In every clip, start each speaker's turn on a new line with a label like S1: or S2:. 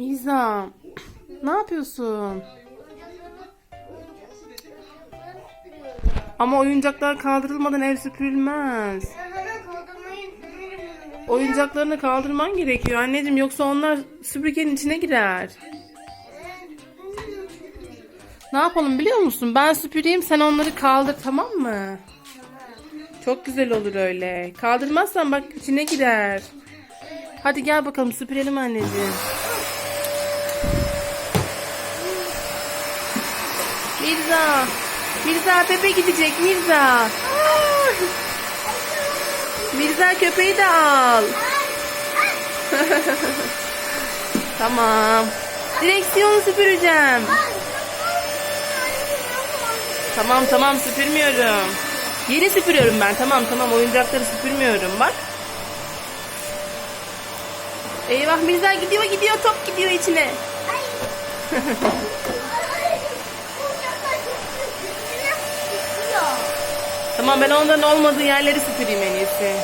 S1: Miza, ne yapıyorsun? Ama oyuncaklar kaldırılmadan ev süpürülmez. Oyuncaklarını kaldırman gerekiyor anneciğim yoksa onlar süpürgenin içine girer. Ne yapalım biliyor musun? Ben süpüreyim sen onları kaldır tamam mı? Çok güzel olur öyle. Kaldırmazsan bak içine girer. Hadi gel bakalım süpürelim anneciğim. Mirza. Mirza Pepe gidecek Mirza. Mirza köpeği de al. tamam. Direksiyonu süpüreceğim. Tamam tamam süpürmüyorum. Yeri süpürüyorum ben. Tamam tamam oyuncakları süpürmüyorum bak. Eyvah Mirza gidiyor gidiyor top gidiyor içine. Tamam ben onların olmadığı yerleri süpüreyim en iyisi.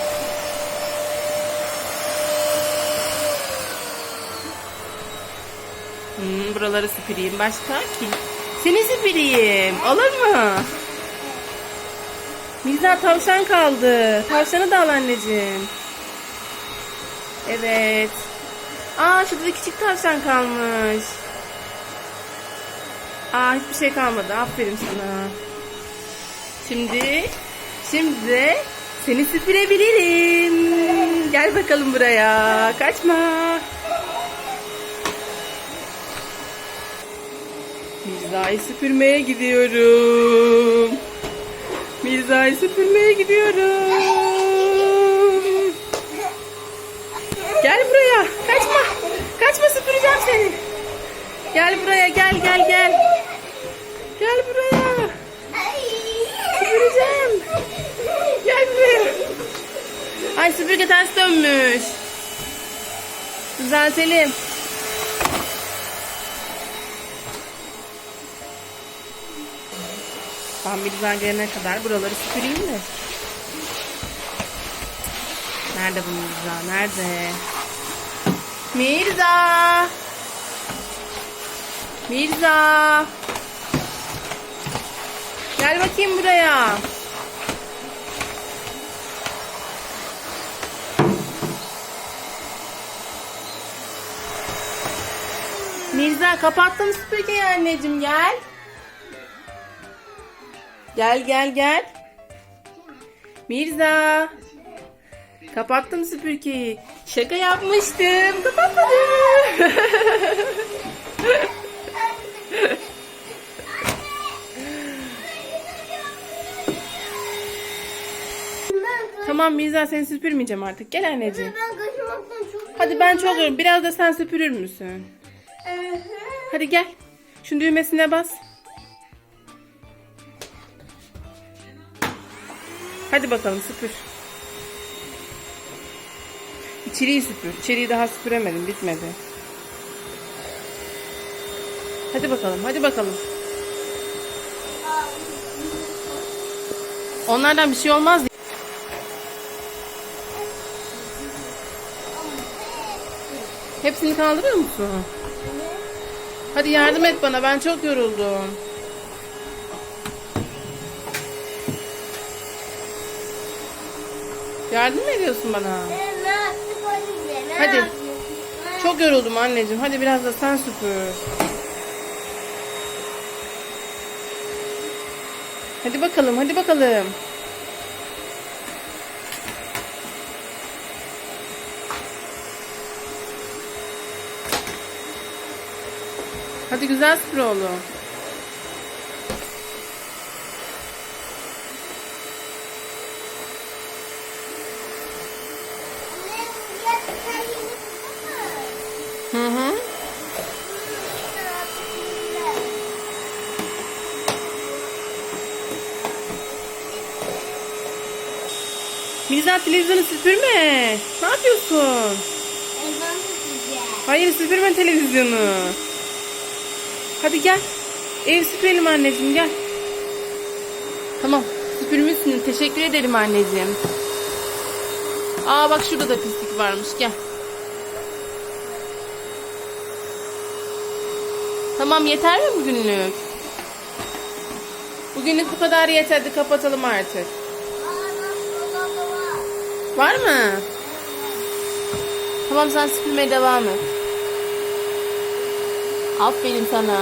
S1: Hmm, buraları süpüreyim. Başka kim? Seni süpüreyim. Olur mu? Mirza tavşan kaldı. Tavşanı da al anneciğim. Evet. Aa şurada da küçük tavşan kalmış. Aa hiçbir şey kalmadı. Aferin sana. Şimdi, şimdi seni süpürebilirim. Gel bakalım buraya. Kaçma. Mirza'yı süpürmeye gidiyorum. Mirza'yı süpürmeye gidiyorum. Gel buraya. Kaçma. Kaçma süpüreceğim seni. Gel buraya gel gel gel. Gel buraya. Ay süpürge ters dönmüş. Düzeltelim. Ben bir gelene kadar buraları süpüreyim de. Nerede bu Mirza? Nerede? Mirza! Mirza! Gel bakayım buraya. Mirza kapattım süpürgeyi anneciğim gel. Gel gel gel. Mirza. Kapattım süpürgeyi. Şaka yapmıştım. Kapatmadım. tamam Mirza seni süpürmeyeceğim artık. Gel anneciğim.
S2: Ben kaçırmaktan çok
S1: Hadi ben çok yoruldum. Biraz da sen süpürür müsün? Hadi gel. Şu düğmesine bas. Hadi bakalım süpür. İçeriği süpür. İçeriği daha süpüremedim. Bitmedi. Hadi bakalım. Hadi bakalım. Onlardan bir şey olmaz. Hepsini kaldırıyor musun? Hadi yardım et bana. Ben çok yoruldum. Yardım mı ediyorsun bana? Hadi. Çok yoruldum anneciğim. Hadi biraz da sen süpür. Hadi bakalım, hadi bakalım. Hadi güzel süpür oğlum. Hı hı. Mirza televizyonu süpürme. Ne yapıyorsun? Hayır süpürme televizyonu. Hadi gel. Ev süpürelim anneciğim gel. Tamam süpürmüşsün. Teşekkür ederim anneciğim. Aa bak şurada da pislik varmış gel. Tamam yeter mi bugünlük? Bugünlük bu kadar yeter. Hadi kapatalım artık. Var mı? Tamam sen süpürmeye devam et. Aferin sana.